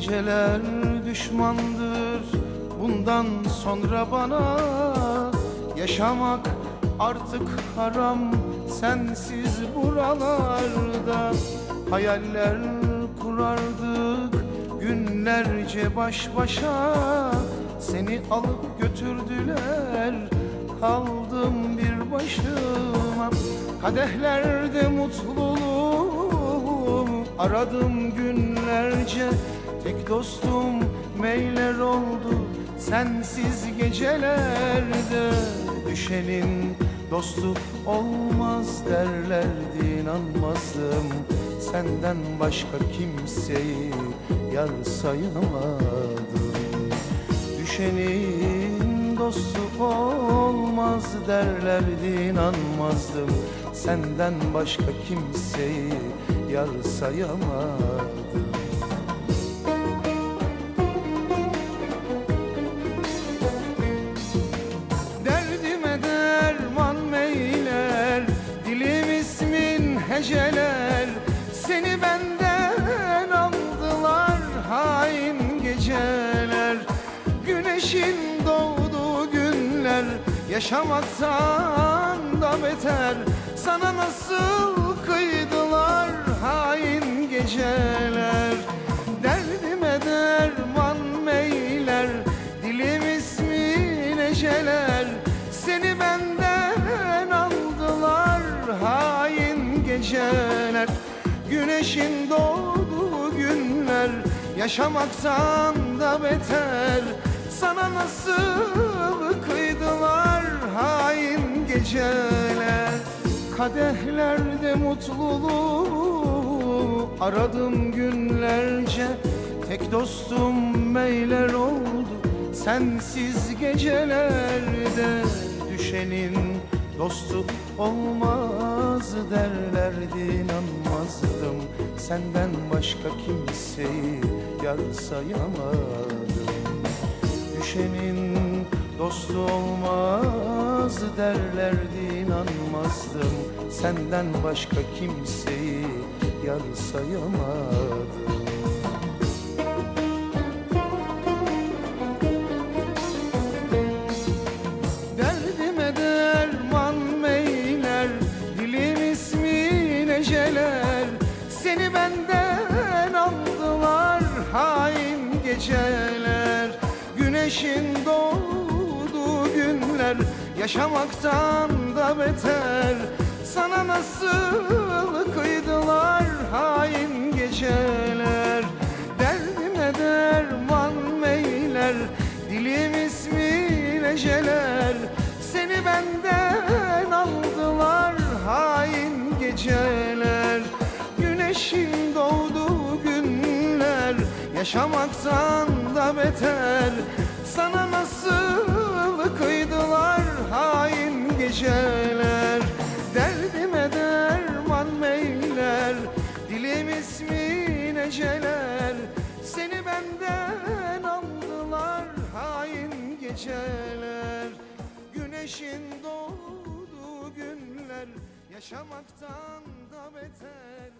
Geceler düşmandır. Bundan sonra bana Yaşamak artık haram. Sensiz buralarda Hayaller kurardık. Günlerce baş başa Seni alıp götürdüler. Kaldım bir başıma. Kadehlerde mutluluğum. Aradım günlerce Tek dostum meyler oldu sensiz gecelerde. Düşenin dostu olmaz derlerdi inanmazdım. Senden başka kimseyi yar sayamadım. Düşenin dostu olmaz derlerdi inanmazdım. Senden başka kimseyi yar sayamadım Güneşin doğduğu günler Yaşamaktan da beter. Sana nasıl kıydılar hain geceler? Derdime derman meyler Dilim ismin eceler. Seni benden aldılar hain geceler. Güneşin doğduğu günler Yaşamaktan da beter nasıl kıydılar hain geceler? Kadehlerde mutluluğu aradım günlerce. Tek dostum meyler oldu sensiz gecelerde. Düşenin dostu olmaz derlerdi inanmazdım. Senden başka kimseyi yar sayamadım Düşenin dostu olmaz derlerdi inanmazdım. Senden başka kimseyi yar sayamadım. Derdime derman meyler Dilim ismin eceler. Seni benden aldılar hain geceler Güneşin doğduğu günler Yaşamaktan da beter. Sana nasıl kıydılar hain geceler? Derdime derman meyler Dilim ismin eceler. Seni benden aldılar hain geceler. Güneşin doğduğu günler Yaşamaktan da beter Sana nasıl kıydılar hain geceler. Derdime derman meyler Dilim ismin eceler. Seni benden aldılar hain geceler. Güneşin doğduğu günler Yaşamaktan da beter